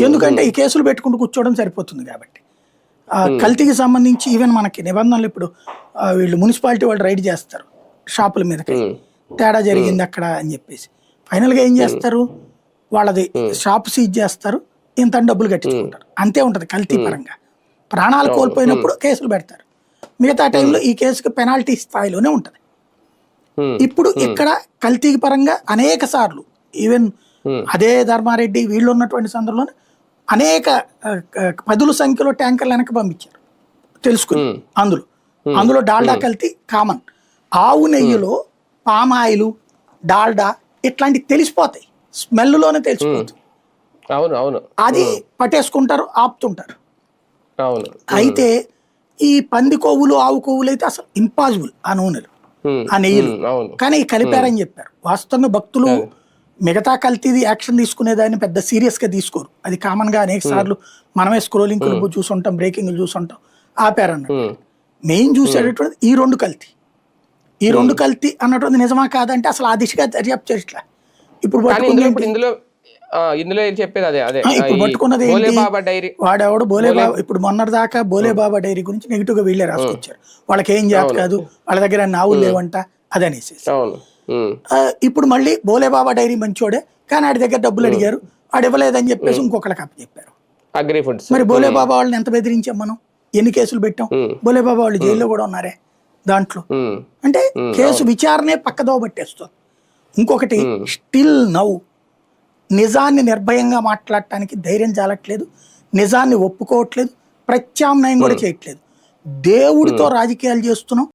ఎందుకంటే ఈ కేసులు పెట్టుకుంటూ కూర్చోవడం సరిపోతుంది కాబట్టి. ఆ, కల్తీకి సంబంధించి ఈవెన్ మనకి నిబంధనలు ఇప్పుడు వీళ్ళు మున్సిపాలిటీ వాళ్ళు రైడ్ చేస్తారు షాపుల మీదకి. తేడా జరిగింది అక్కడ అని చెప్పేసి. ఫైనల్గా ఏం చేస్తారు? వాళ్ళది షాప్ సీజ్ చేస్తారు ఇంత డబ్బులు కట్టించుకుంటారు. అంతే ఉంటది కల్తీ పరంగా. ప్రాణాలు కోల్పోయినప్పుడు కేసులు పెడతారు. మిగతా టైంలో ఈ కేసుకి పెనాల్టీ స్థాయిలోనే ఉంటది. ఇప్పుడు ఇక్కడ కల్తీ పరంగా అనేక సార్లు ఈవెన్. అదే ధర్మారెడ్డి వీళ్ళు ఉన్నటువంటి సందర్భంలో అనేక పదుల సంఖ్యలో ట్యాంకర్లు వెనక పంపించారు. తెలుసుకుని. అందులో. అందులో డాల్డా కల్తీ కామన్. ఆవు నెయ్యిలో పామాయిలు డాల్డా ఇట్లాంటివి తెలిసిపోతాయి. స్మెల్లోనే తెలిసిపోతుంది అవును అవును. అది పట్టేసుకుంటారు ఆపుతుంటారు. అవును. అయితే ఈ పంది కొవ్వులు ఆవు కొవ్వులు అయితే అసలు ఇంపాసిబుల్ ఆ నూనెలు. ఆ నెయ్యిలు. కానీ కలిపారని చెప్పారు. వాస్తవంగా భక్తులు మిగతా కల్తీది యాక్షన్ తీసుకునేదాన్ని పెద్ద సీరియస్గా తీసుకోరు. అది కామన్గా అనేక సార్లు మనమే స్క్రోలింగ్ చూసుంటాం బ్రేకింగ్ చూసుంటాం ఆపారన్నట్టు. ఉమ్, మెయిన్ చూసేటటువంటి ఈ రెండు కల్తీ. ఈ రెండు కల్తీ అన్నటువంటి నిజమా కాదంటే అసలు ఆ దిశగా దర్యాప్తు చేయట్లే. ఇప్పుడు ఇందులో చెప్పేది అదే అదే. ఇప్పుడు పట్టుకున్నది డైరీ. వాడెవడు? బోలే బాబా ఇప్పుడు మొన్నటి దాకా బోలే బాబా డైరీ గురించి నెగిటివ్గా వీళ్ళే రాసుకొచ్చారు. వాళ్ళకి ఏం జాత కాదు? వాళ్ళ దగ్గర నావులు లేవంట? అది ఆ, ఇప్పుడు మళ్ళీ బోలే బాబా డైరీ మంచోడే కానీ ఆడి దగ్గర డబ్బులు అడిగారు ఆడు ఇవ్వలేదని చెప్పేసి ఇంకొకళ్ళకి అప్పు చెప్పారు. అగ్రి ఫుడ్స్ మరి బోలే బాబా వాళ్ళని ఎంత బెదిరించాం మనం? ఎన్ని కేసులు పెట్టాం? ఉమ్, బోలే బాబా వాళ్ళు జైల్లో కూడా ఉన్నారే దాంట్లో. అంటే కేసు విచారణే పక్కదో పట్టేస్తుంది. ఇంకొకటి స్టిల్ నౌ. నిజాన్ని నిర్భయంగా మాట్లాడటానికి ధైర్యం చాలట్లేదు నిజాన్ని ఒప్పుకోవట్లేదు ప్రత్యామ్నాయం కూడా చేయట్లేదు. దేవుడితో రాజకీయాలు చేస్తున్నాం.